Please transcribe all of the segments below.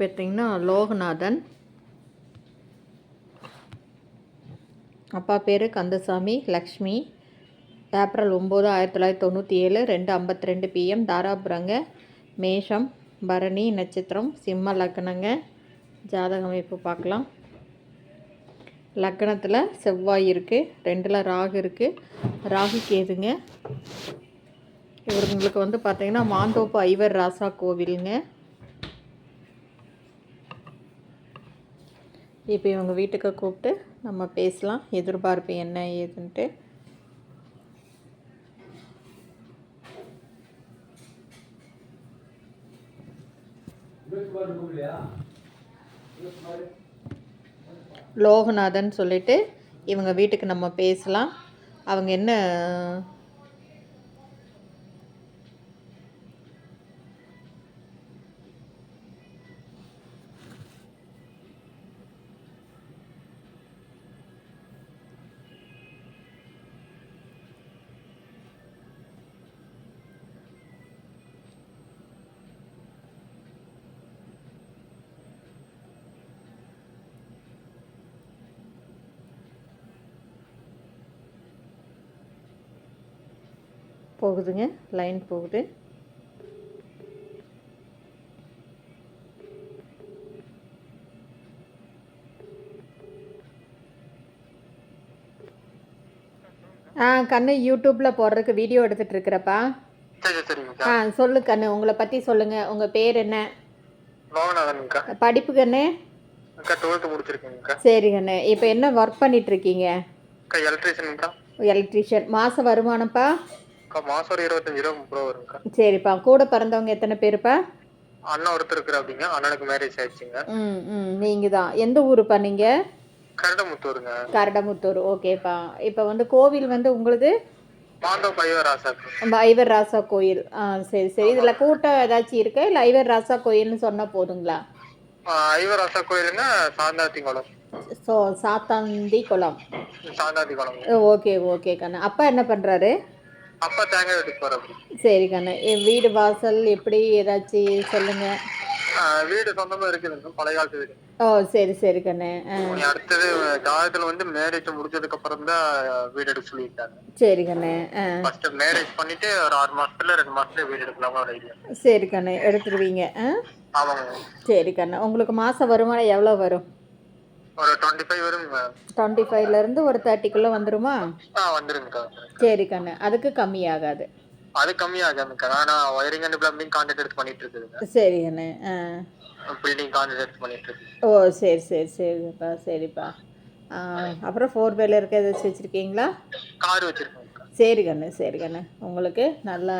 பார்த்தீங்கன்னா லோகநாதன். அப்பா பேர் கந்தசாமி லக்ஷ்மி. ஏப்ரல் ஒம்பது ஆயிரத்தி தொள்ளாயிரத்தி தொண்ணூற்றி ஏழு ரெண்டு ஐம்பத்தி ரெண்டு பிஎம் தாராபுரங்க மேஷம் பரணி நட்சத்திரம் சிம்ம லக்னங்க. ஜாதக அமைப்பு பார்க்கலாம். லக்னத்தில் செவ்வாய் இருக்குது ரெண்டில் ராகு இருக்குது ராகு கேதுங்க இவங்களுக்கு வந்து பார்த்தீங்கன்னா மாந்தோப்பு ஐவர் ராசா கோவிலுங்க. இப்போ இவங்க வீட்டுக்கு கூப்பிட்டு நம்ம பேசலாம். எதிர்பார்ப்பு என்ன ஏதுன்ட்டு. லோகநாதன் சொல்லிட்டு இவங்க வீட்டுக்கு நம்ம பேசலாம். அவங்க என்ன போகுதுங்க லைன் போகுது. ஆ கண்ணு யூடியூப்பில் போடுறதுக்கு வீடியோ எடுத்துகிட்டு இருக்கிறப்பா. ஆ சொல்லு கண்ணு உங்களை பற்றி சொல்லுங்கள் உங்கள் பேர் என்ன? படிப்பு கண்ணு? சரி கண்ணு இப்போ என்ன ஒர்க் பண்ணிட்டு இருக்கீங்க? எலக்ட்ரீஷியன் மாத வருமானம்ப்பா? மாசம் இருபத்தஞ்சு ரூபா முப்பது ரூபா வருங்கக்கா சரிப்பா கூட பிறந்தவங்க எத்தனை பேருப்பா? அண்ணன் ஒருத்தர் இருக்கிற அப்படிங்க அண்ணனுக்கு மேரேஜ் ஆயிடுச்சுங்க. ம் ம் நீங்கள் தான் எந்த ஊருப்பா நீங்கள் கரடமுத்தூருங்க. கரடமுத்தூர் ஓகேப்பா. இப்போ வந்து கோவில் வந்து உங்களுது? மாந்தோ பைவ ராசாக்கு நம்ம ஐவர் ராசா கோயில். ஆ சரி சரி. இதில் கூட்டம் ஏதாச்சும் இருக்கா? இல்லை ஐவர் ராசா கோயில்னு சொன்னால் போதுங்களா? ஐவ ராசா கோயிலுங்க சாந்தாத்தி குளம் ஸோ சாத்தாந்தி குளம் சாந்தாத்தி குளம் ஓகே ஓகே கண்ணு. அப்பா என்ன பண்ணுறாரு அப்பா தேங்காய் வீட்டுக்கு போற அப்படி சரி கண்ணு வீடு வாசல் எப்படி? ஏதாச்சும் சொல்லுங்கள் வீடு சொந்தமா இருக்குதுங்க பழைய காலத்து வீடு. ஓ சரி சரி கண்ணு அடுத்தது ஜாதகத்துல வந்து மேரேஜ் முடிச்சதுக்கு அப்புறம் தான் வீடு எடுக்க சொல்லியிருக்காங்க. சரி கண்ணு ஃபர்ஸ்ட் மேரேஜ் பண்ணிட்டு ஒரு ஆறு மாசத்துல ரெண்டு மாசத்துல வீடு எடுக்கலாமா ஒரு ஐடியா. சரி கண்ணு எடுத்துருவீங்க ஆமாங்க சரி கண்ணு உங்களுக்கு மாத வருமானம் எவ்வளோ வரும்? ஒரு டுவெண்ட்டி ஃபைவ் வருங்க டுவெண்ட்டி ஃபைவ்லேருந்து ஒரு தேர்ட்டிக்குள்ளே வந்துருமா? ஆ வந்துருங்கக்கா சரி கண்ணு. அதுக்கு கம்மியாகாது. அது கம்மியாகாதுக்கா நான் ஒயரிங் அண்ட் பிளம்பிங் கான்ட்ராக்ட் எடுத்து பண்ணிட்டு இருக்குதுங்க சரி கண்ணு ஆ. பில்டிங் கான்ட்ராக்ட் எடுத்து பண்ணிட்டு இருக்கு ஓ சரி சரி சரிப்பா சரிப்பா. ஆ, அப்புறம் ஃபோர் வீலருக்கு ஏதாச்சும் வச்சுருக்கீங்களா? கார் வச்சிருக்கேங்கக்கா சரி கண்ணு சரி கண்ணு. உங்களுக்கு நல்ல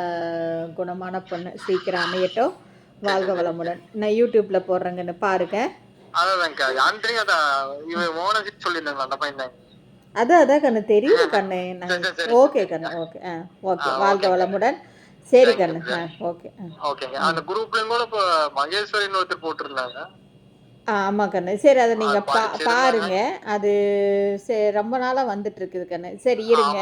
குணமான பொண்ணு சீக்கிரம் அமையட்டும். வாழ்க வளமுடன். நான் யூடியூப்பில் போடுறேங்கன்னு பாருங்க. அதான்க்கா யான்ட்ரியும் அதான் இவன் மோனசிட் சொல்லியிருந்தாங்களா அந்த பையன் தான். அதான் அதான் கண்ணு தெரியும் கண்ணு. ஓகே கண்ணு ஓகே ஆ ஓகே வாழ்க. வளமுடன். சரி கண்ணு ஓகே ஓகேங்க அந்த குரூப்லயும் கூட இப்போ மகேஸ்வரின்னு ஒருத்தர் போட்டிருந்தாங்க. ஆமாம் கண்ணு. சரி அதை நீங்கள் பா. பாருங்க. அது சரி ரொம்ப நாளாக வந்துட்டு இருக்குது கண்ணு. சரி இருங்க.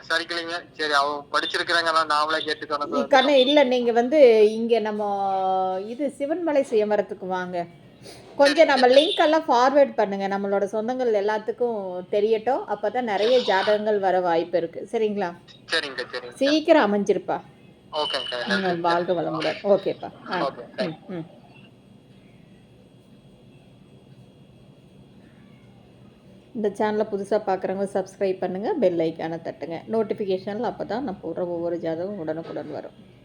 விசாரிக்கலைங்க. சரி அவ படிச்சிருக்கிறாங்க நாமளே கேட்டுக்கணும் கண்ணு இல்லை நீங்கள் வந்து இங்கே நம்ம இது சிவன்மலை சுயமரத்துக்கு வாங்க. கொஞ்சம் நம்ம லிங்க் எல்லாம் ஃபார்வேர்ட் பண்ணுங்க. நம்மளோட சொந்தங்கள் எல்லாத்துக்கும் தெரியட்டும். அப்போ தான் நிறைய ஜாதகங்கள் வர வாய்ப்பு இருக்குது சரிங்களா? சரிங்க சரிங்க. சீக்கிரம் அமைஞ்சிருப்பா. ஓகேங்க வாழ்க வளமுடன். ஓகேப்பா ஆ. ம் இந்த சேனலை புதுசாக பார்க்குறவங்க சப்ஸ்கிரைப் பண்ணுங்கள் பெல் ஐக்கானை தட்டுங்க. நோட்டிஃபிகேஷனில் அப்போ தான் நான் போடுற ஒவ்வொரு ஜாதகம் உடனுக்குடன் வரும்.